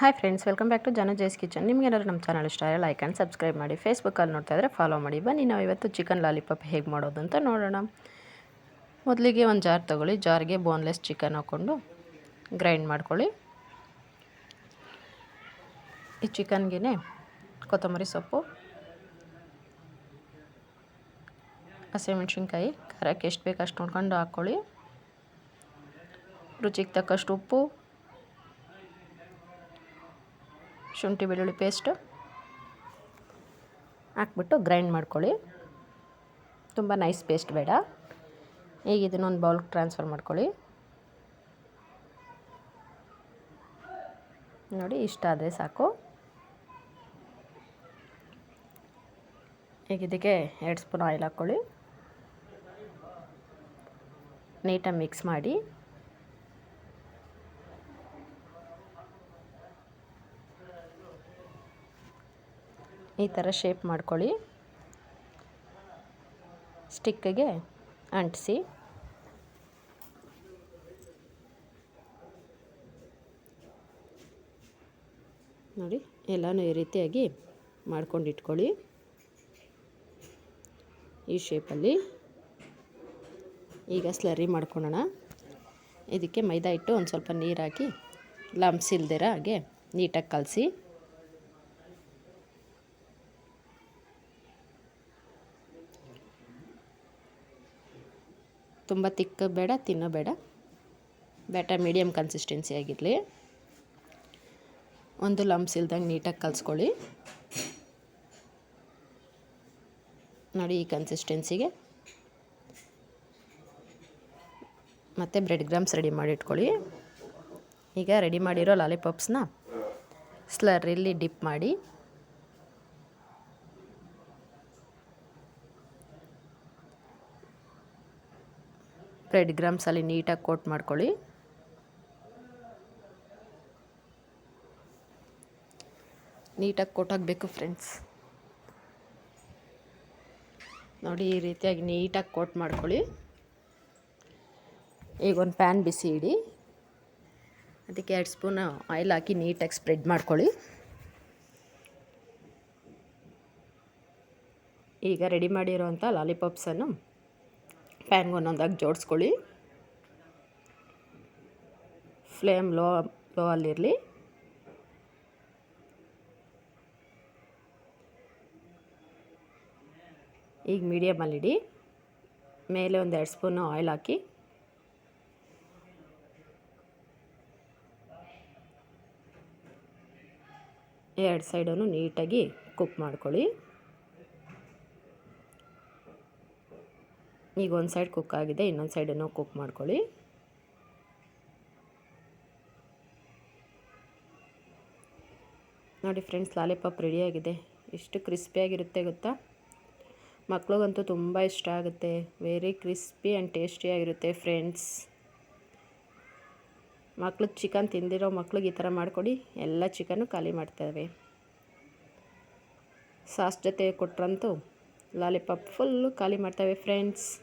Hi friends welcome back to ಜನ ಜೈಸ್ kitchen ನಿಮಗೇನಾದ್ರು ನಮ್ಮ ಚಾನಲ್ ಇಷ್ಟ ಆದರೆ ಲೈಕ್ ಆ್ಯಂಡ್ ಸಬ್ಸ್ಕ್ರೈಬ್ ಮಾಡಿ. ಫೇಸ್ಬುಕ್ಕಲ್ಲಿ ನೋಡ್ತಾ ಇದ್ದರೆ ಫಾಲೋ ಮಾಡಿ. ಬನ್ನಿ, ನಾವು ಇವತ್ತು ಚಿಕನ್ ಲಾಲಿಪಾಪ್ ಹೇಗೆ ಮಾಡೋದು ಅಂತ ನೋಡೋಣ. ಮೊದಲಿಗೆ ಒಂದು ಜಾರ್ ತೊಗೊಳ್ಳಿ. ಜಾರ್ಗೆ ಬೋನ್ಲೆಸ್ ಚಿಕನ್ ಹಾಕ್ಕೊಂಡು ಗ್ರೈಂಡ್ ಮಾಡ್ಕೊಳ್ಳಿ. ಈ ಚಿಕನ್ಗೆ ಕೊತ್ತಂಬರಿ ಸೊಪ್ಪು, ಹಸಿಮೆಣ್ಸಿನ್ಕಾಯಿ, ಖಾರಕ್ಕೆ ಎಷ್ಟು ಬೇಕು ಅಷ್ಟು ನೋಡ್ಕೊಂಡು ಹಾಕ್ಕೊಳ್ಳಿ ರುಚಿಗೆ ತಕ್ಕಷ್ಟು ಉಪ್ಪು ಶುಂಠಿ ಬೆಳ್ಳುಳ್ಳಿ ಪೇಸ್ಟು ಹಾಕ್ಬಿಟ್ಟು ಗ್ರೈಂಡ್ ಮಾಡ್ಕೊಳ್ಳಿ. ತುಂಬ ನೈಸ್ ಪೇಸ್ಟ್ ಬೇಡ. ಈಗ ಇದನ್ನೊಂದು ಬೌಲ್ಗೆ ಟ್ರಾನ್ಸ್ಫರ್ ಮಾಡ್ಕೊಳ್ಳಿ. ನೋಡಿ, ಇಷ್ಟ ಆದರೆ ಸಾಕು. ಈಗ ಇದಕ್ಕೆ ಎರಡು ಸ್ಪೂನ್ ಆಯಿಲ್ ಹಾಕ್ಕೊಳ್ಳಿ. ನೀಟಾಗಿ ಮಿಕ್ಸ್ ಮಾಡಿ. ಈ ಥರ ಶೇಪ್ ಮಾಡ್ಕೊಳ್ಳಿ. ಸ್ಟಿಕ್ಕಿಗೆ ಅಂಟಿಸಿ. ನೋಡಿ, ಎಲ್ಲನೂ ಈ ರೀತಿಯಾಗಿ ಮಾಡ್ಕೊಂಡು ಇಟ್ಕೊಳ್ಳಿ ಈ ಶೇಪಲ್ಲಿ ಈಗ ಸ್ಲರಿ ಮಾಡ್ಕೊಳ್ಳೋಣ. ಇದಕ್ಕೆ ಮೈದಾ ಹಿಟ್ಟು ಒಂದು ಸ್ವಲ್ಪ ನೀರು ಹಾಕಿ ಲಂಪ್ಸ್ ಇಲ್ದಿರ ಹಾಗೆ ನೀಟಾಗಿ ಕಲಸಿ. ತುಂಬ ತಿಕ್ಕ ಬೇಡ, ತಿನ್ನೋ ಬೇಡ. ಬ್ಯಾಟರ್ ಮೀಡಿಯಮ್ ಕನ್ಸಿಸ್ಟೆನ್ಸಿ ಆಗಿರಲಿ. ಒಂದು ಲಂಪ್ಸ್ ಇಲ್ದಂಗೆ ನೀಟಾಗಿ ಕಲಿಸ್ಕೊಳ್ಳಿ. ನೋಡಿ ಈ ಕನ್ಸಿಸ್ಟೆನ್ಸಿಗೆ ಮತ್ತು ಬ್ರೆಡ್ ಗ್ರಾಮ್ಸ್ ರೆಡಿ ಮಾಡಿ ಇಟ್ಕೊಳ್ಳಿ. ಈಗ ರೆಡಿ ಮಾಡಿರೋ ಲಾಲಿಪಾಪ್ಸ್ನ ಸ್ಲರ್ರಿಲ್ಲಿ ಡಿಪ್ ಮಾಡಿ. ಬ್ರೆಡ್ ಗ್ರಾಮ್ಸಲ್ಲಿ ನೀಟಾಗಿ ಕೋಟ್ ಮಾಡ್ಕೊಳ್ಳಿ. ನೀಟಾಗಿ ಕೋಟ್ ಆಗಬೇಕು ಫ್ರೆಂಡ್ಸ್ ನೋಡಿ ಈ ರೀತಿಯಾಗಿ ನೀಟಾಗಿ ಕೋಟ್ ಮಾಡ್ಕೊಳ್ಳಿ. ಈಗ ಒಂದು ಪ್ಯಾನ್ ಬಿಸಿ ಇಡಿ. ಅದಕ್ಕೆ ಎರಡು ಸ್ಪೂನ್ ಆಯಿಲ್ ಹಾಕಿ ನೀಟಾಗಿ ಸ್ಪ್ರೆಡ್ ಮಾಡ್ಕೊಳ್ಳಿ. ಈಗ ರೆಡಿ ಮಾಡಿರೋವಂಥ ಲಾಲಿಪಾಪ್ಸನ್ನು ಪ್ಯಾನ್ಗೆ ಒಂದೊಂದಾಗಿ ಜೋಡಿಸ್ಕೊಳ್ಳಿ. ಫ್ಲೇಮ್ ಲೋ ಲೋ ಅಲ್ಲಿರಲಿ ಈಗ ಮೀಡಿಯಮಲ್ಲಿಡಿ. ಮೇಲೆ ಒಂದು ಎರಡು ಸ್ಪೂನು ಆಯಿಲ್ ಹಾಕಿ. ಎರಡು ಸೈಡನ್ನು ನೀಟಾಗಿ ಕುಕ್ ಮಾಡ್ಕೊಳ್ಳಿ. ಈಗ ಒಂದು ಸೈಡ್ ಕುಕ್ ಆಗಿದೆ, ಇನ್ನೊಂದು ಸೈಡನ್ನು ಕುಕ್ ಮಾಡ್ಕೊಳ್ಳಿ. ನೋಡಿ ಫ್ರೆಂಡ್ಸ್, ಲಾಲಿಪಾಪ್ ರೆಡಿಯಾಗಿದೆ ಎಷ್ಟು ಕ್ರಿಸ್ಪಿಯಾಗಿರುತ್ತೆ ಗೊತ್ತಾ? ಮಕ್ಳಿಗಂತೂ ತುಂಬ ಇಷ್ಟ ಆಗುತ್ತೆ. ವೆರಿ ಕ್ರಿಸ್ಪಿ ಆ್ಯಂಡ್ ಟೇಸ್ಟಿಯಾಗಿರುತ್ತೆ ಫ್ರೆಂಡ್ಸ್. ಮಕ್ಳಿಗೆ ಚಿಕನ್ ತಿಂದಿರೋ ಮಕ್ಳಿಗೆ ಈ ಥರ ಮಾಡಿಕೊಡಿ. ಎಲ್ಲ ಚಿಕನ್ನು ಖಾಲಿ ಮಾಡ್ತೇವೆ. ಸಾಸ್ ಜೊತೆ ಕೊಟ್ರಂತೂ ಲಾಲಿಪಾಪ್ ಫುಲ್ಲು ಖಾಲಿ ಮಾಡ್ತವೆ ಫ್ರೆಂಡ್ಸ್.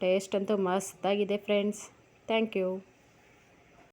ಟೇಸ್ಟ್ ಅಂತೂ ಮಸ್ತಾಗಿದೆ ಫ್ರೆಂಡ್ಸ್. Thank you.